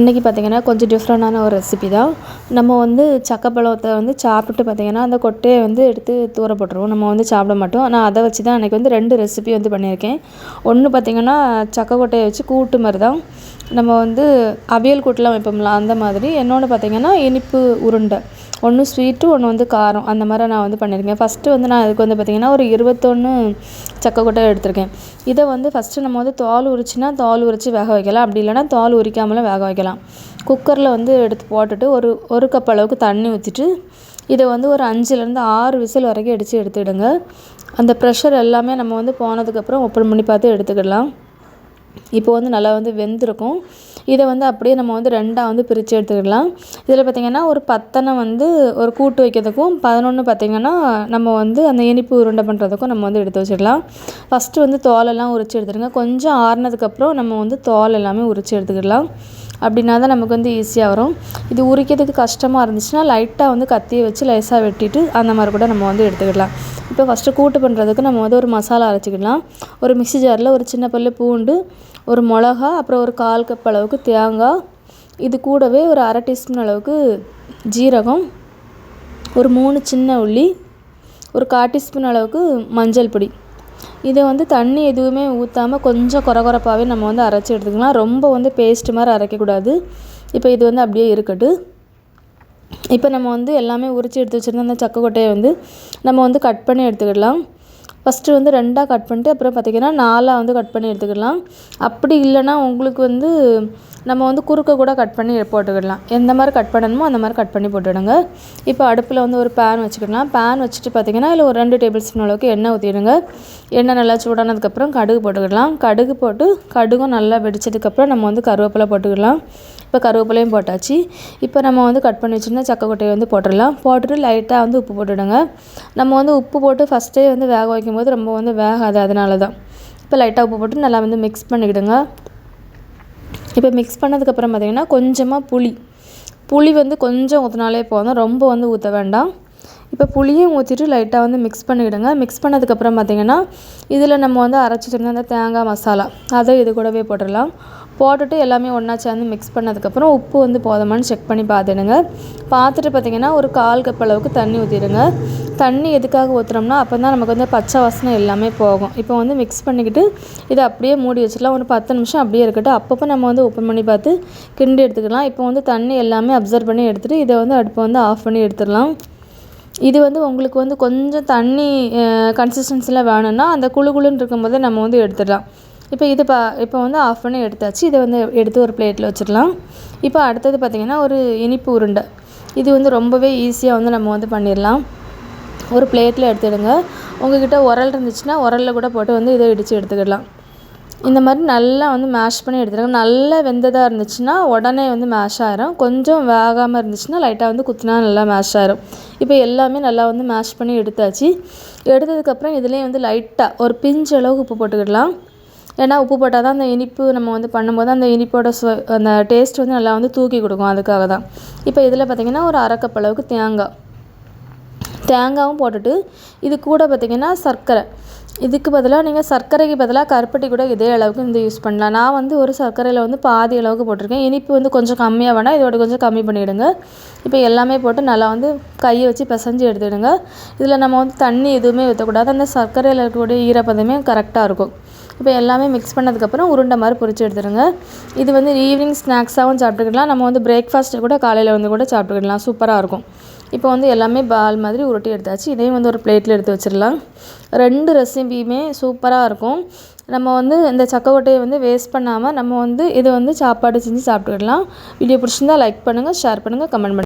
இன்றைக்கி பார்த்திங்கன்னா கொஞ்சம் டிஃப்ரெண்டான ஒரு ரெசிபி தான். நம்ம வந்து சக்கப்பழத்தை வந்து சாப்பிட்டு பார்த்திங்கன்னா அந்த கொட்டையை வந்து எடுத்து தூர போட்டுருவோம். நம்ம வந்து சாப்பிட மாட்டோம். ஆனால் அதை வச்சு தான் இன்றைக்கி வந்து ரெண்டு ரெசிபி வந்து பண்ணியிருக்கேன். ஒன்று பார்த்திங்கன்னா சக்கை கொட்டையை வச்சு கூட்டு மாதிரி தான். நம்ம வந்து அவியல் கூட்டெலாம் வைப்போம்ல அந்த மாதிரி. இன்னொன்று பார்த்திங்கன்னா இனிப்பு உருண்டை. ஒன்று ஸ்வீட்டு ஒன்று வந்து காரம். அந்த மாதிரி நான் வந்து பண்ணியிருக்கேன். ஃபஸ்ட்டு வந்து நான் இதுக்கு வந்து பார்த்திங்கன்னா ஒரு இருபத்தொன்று சக்கை கொட்டை எடுத்திருக்கேன். இதை வந்து ஃபஸ்ட்டு நம்ம வந்து தோல் உரிச்சுனா தோல் உரித்து வேக வைக்கலாம். அப்படி இல்லைனா தோல் உரிக்காமலாம் வேக வைக்கலாம். குக்கரில் வந்து எடுத்து போட்டுட்டு ஒரு ஒரு கப் அளவுக்கு தண்ணி ஊற்றிட்டு இதை வந்து ஒரு அஞ்சுலேருந்து ஆறு விசில் வரைக்கும் அடித்து எடுத்துக்கிடுங்க அந்த ப்ரெஷர் எல்லாமே நம்ம வந்து போனதுக்கப்புறம் ஓப்பன் பண்ணி பார்த்து எடுத்துக்கிடலாம். இப்போ வந்து நல்லா வந்து வெந்திருக்கும். இதை வந்து அப்படியே நம்ம வந்து ரெண்டாக வந்து பிரித்து எடுத்துக்கிடலாம். இதில் பார்த்திங்கன்னா ஒரு பத்தனை வந்து ஒரு கூட்டு வைக்கிறதுக்கும் பதினொன்று பார்த்திங்கன்னா நம்ம வந்து அந்த இனிப்பு உருண்டை பண்ணுறதுக்கும் நம்ம வந்து எடுத்து வச்சிடலாம் ஃபஸ்ட்டு வந்து தோலெல்லாம் உரித்து எடுத்துடுங்க. கொஞ்சம் ஆறுனதுக்கப்புறம் நம்ம வந்து தோல் எல்லாமே உரித்து எடுத்துக்கிடலாம். அப்படின்னா தான் நமக்கு வந்து ஈஸியாக வரும். இது உரிக்கிறதுக்கு கஷ்டமாக இருந்துச்சுன்னா லைட்டாக வந்து கத்தியை வச்சு லேசாக வெட்டிட்டு அந்த மாதிரி கூட நம்ம வந்து எடுத்துக்கிடலாம். இப்போ ஃபஸ்ட்டு கூட்டு பண்ணுறதுக்கு நம்ம வந்து ஒரு மசாலா அரைச்சிக்கலாம் ஒரு மிக்ஸி ஜாரில் ஒரு சின்ன பல்லு பூண்டு ஒரு மிளகா அப்புறம் ஒரு கால் கப் அளவுக்கு தேங்காய் இது கூடவே ஒரு அரை டீஸ்பூன் அளவுக்கு ஜீரகம் ஒரு மூணு சின்ன உள்ளி ஒரு கால் டீஸ்பூன் அளவுக்கு மஞ்சள் பொடி. இதை வந்து தண்ணி எதுவுமே ஊற்றாமல் கொஞ்சம் கொர கொரப்பாகவே நம்ம வந்து அரைச்சி எடுத்துக்கலாம். ரொம்ப வந்து பேஸ்ட் மாதிரி அரைக்கக்கூடாது. இப்போ இது வந்து அப்படியே இருக்கட்டு இப்போ நம்ம வந்து எல்லாமே உரித்து எடுத்து வச்சுருந்த அந்த சக்கை கொட்டையை வந்து நம்ம வந்து கட் பண்ணி எடுத்துக்கிடலாம். ஃபஸ்ட்டு வந்து ரெண்டாக கட் பண்ணிட்டு அப்புறம் பார்த்திங்கன்னா நாலாக வந்து கட் பண்ணி எடுத்துக்கிடலாம். அப்படி இல்லைன்னா உங்களுக்கு வந்து நம்ம வந்து குறுக்க கூட கட் பண்ணி போட்டுக்கிடலாம். எந்த மாதிரி கட் பண்ணணுமோ அந்த மாதிரி கட் பண்ணி போட்டுவிடுங்க. இப்போ அடுப்பில் வந்து ஒரு பேன் வச்சுக்கிடலாம். பேன் வச்சுட்டு பார்த்திங்கன்னா இல்லை ஒரு ரெண்டு டேபிள் ஸ்பூன் அளவுக்கு எண்ணெய் ஊற்றிடுங்க எண்ணெய் நல்லா சூடானதுக்கப்புறம் கடுகு போட்டுக்கிடலாம். கடுகு போட்டு கடுகும் நல்லா வெடிச்சதுக்கப்புறம் நம்ம வந்து கருவேப்பிலை போட்டுக்கிடலாம். இப்போ கருவேப்பிலையும் போட்டாச்சு. இப்போ நம்ம வந்து கட் பண்ணி வச்சுருந்தா சக்கை கொட்டையை வந்து போட்டுடலாம். போட்டுட்டு லைட்டாக வந்து உப்பு போட்டுவிடுங்க நம்ம வந்து உப்பு போட்டு ஃபஸ்ட்டே வந்து வேக வைக்கும்போது ரொம்ப வந்து வேகாது அதனால தான் இப்போ லைட்டாக உப்பு போட்டு நல்லா வந்து மிக்ஸ் பண்ணிக்கிடுங்க. இப்போ மிக்ஸ் பண்ணதுக்கப்புறம் பார்த்திங்கன்னா கொஞ்சமாக புளி. புளி வந்து கொஞ்சம் ஊற்றினாலே போதும். ரொம்ப வந்து ஊற்ற வேண்டாம். இப்போ புளியும் ஊற்றிட்டு லைட்டாக வந்து மிக்ஸ் பண்ணிவிடுங்க மிக்ஸ் பண்ணதுக்கப்புறம் பார்த்திங்கன்னா இதில் நம்ம வந்து அரைச்சி வச்சுருந்த அந்த தேங்காய் மசாலா அதை இது கூடவே போட்டுடலாம். போட்டுட்டு எல்லாமே ஒன்றா சேர்ந்து மிக்ஸ் பண்ணதுக்கப்புறம் உப்பு வந்து போதுமானு செக் பண்ணி பார்த்துடுங்க. பார்த்துட்டு பார்த்திங்கன்னா ஒரு கால் கப் அளவுக்கு தண்ணி ஊற்றிடுங்க தண்ணி எதுக்காக ஊற்றுறோம்னா அப்போ தான் நமக்கு வந்து பச்சை வாசனை எல்லாமே போகும். இப்போ வந்து மிக்ஸ் பண்ணிக்கிட்டு இதை அப்படியே மூடி வச்சிடலாம். ஒரு பத்து நிமிஷம் அப்படியே இருக்கட்டும். அப்பப்போ நம்ம வந்து ஓப்பன் பண்ணி பார்த்து கிண்டி எடுத்துக்கலாம். இப்போ வந்து தண்ணி எல்லாமே அப்சர்வ் பண்ணி எடுத்துகிட்டு இதை வந்து அடுப்பை வந்து ஆஃப் பண்ணி எடுத்துடலாம். இது வந்து உங்களுக்கு வந்து கொஞ்சம் தண்ணி கன்சிஸ்டன்சியில் வேணும்னா அந்த குழு குழுன்னு இருக்கும்போது நம்ம வந்து எடுத்துடலாம். இப்போ இது பா இப்போ வந்து ஆஃப் பண்ணி எடுத்தாச்சு. இதை வந்து எடுத்து ஒரு பிளேட்டில் வச்சிடலாம். இப்போ அடுத்தது பார்த்திங்கன்னா ஒரு இனிப்பு உருண்டை. இது வந்து ரொம்பவே ஈஸியாக வந்து நம்ம வந்து பண்ணிடலாம். ஒரு பிளேட்டில் எடுத்துடுங்க உங்ககிட்ட உரல் இருந்துச்சுன்னா உரலில் கூட போட்டு வந்து இதை இடித்து எடுத்துக்கிடலாம். இந்த மாதிரி நல்லா வந்து மேஷ் பண்ணி எடுத்துடுங்க நல்லா வெந்ததாக இருந்துச்சுன்னா உடனே வந்து மேஷ் ஆயிரும். கொஞ்சம் வேகாமல் இருந்துச்சுன்னா லைட்டாக வந்து குத்தினா நல்லா மேஷ் ஆயிரும். இப்போ எல்லாமே நல்லா வந்து மேஷ் பண்ணி எடுத்தாச்சு. எடுத்ததுக்கப்புறம் இதுலேயும் வந்து லைட்டாக ஒரு பிஞ்சு அளவுக்கு உப்பு போட்டுக்கிடலாம். ஏன்னா உப்பு போட்டால் தான் அந்த இனிப்பு நம்ம வந்து பண்ணும்போது அந்த இனிப்போட சுவை அந்த டேஸ்ட் வந்து நல்லா வந்து தூக்கி கொடுக்கும் அதுக்காக தான். இப்போ இதில் பார்த்திங்கன்னா ஒரு அரை கப் அளவுக்கு தேங்காய். தேங்காயும் போட்டுட்டு இது கூட பார்த்திங்கன்னா சர்க்கரை. இதுக்கு பதிலாக நீங்கள் சர்க்கரைக்கு பதிலாக கருப்பட்டி கூட இதே அளவுக்கு இந்த யூஸ் பண்ணலாம். நான் வந்து ஒரு சர்க்கரையில் வந்து பாதி அளவுக்கு போட்டிருக்கேன். இனிப்பு வந்து கொஞ்சம் கம்மியாக வேணால் இதோட கொஞ்சம் கம்மி பண்ணிவிடுங்க இப்போ எல்லாமே போட்டு நல்லா வந்து கையை வச்சு பிசைஞ்சு எடுத்துவிடுங்க இதில் நம்ம வந்து தண்ணி எதுவுமே ஊற்றக்கூடாது அந்த சர்க்கரையில் இருக்கக்கூடிய ஈரப்பதமே கரெக்டாக இருக்கும். இப்போ எல்லாமே மிக்ஸ் பண்ணதுக்கப்புறம் உருண்டை மாதிரி பொரிச்சு எடுத்துடுங்க இது வந்து ஈவினிங் ஸ்நாக்ஸாகவும் சாப்பிட்டுக்கலாம். நம்ம வந்து பிரேக்ஃபாஸ்ட்டு கூட காலையில் வந்து கூட சாப்பிட்டுக்கலாம். சூப்பராக இருக்கும். இப்போ வந்து எல்லாமே பால் மாதிரி உருட்டி எடுத்தாச்சு. இதையும் வந்து ஒரு பிளேட்டில் எடுத்து வச்சிடலாம். ரெண்டு ரெசிபியுமே சூப்பராக இருக்கும். நம்ம வந்து இந்த சக்கை வந்து வேஸ்ட் பண்ணாமல் நம்ம வந்து இதை வந்து சாப்பாடு செஞ்சு சாப்பிட்டுக்கலாம். வீடியோ பிடிச்சிருந்தா லைக் பண்ணுங்கள் ஷேர் பண்ணுங்கள் கமெண்ட் பண்ணுங்கள்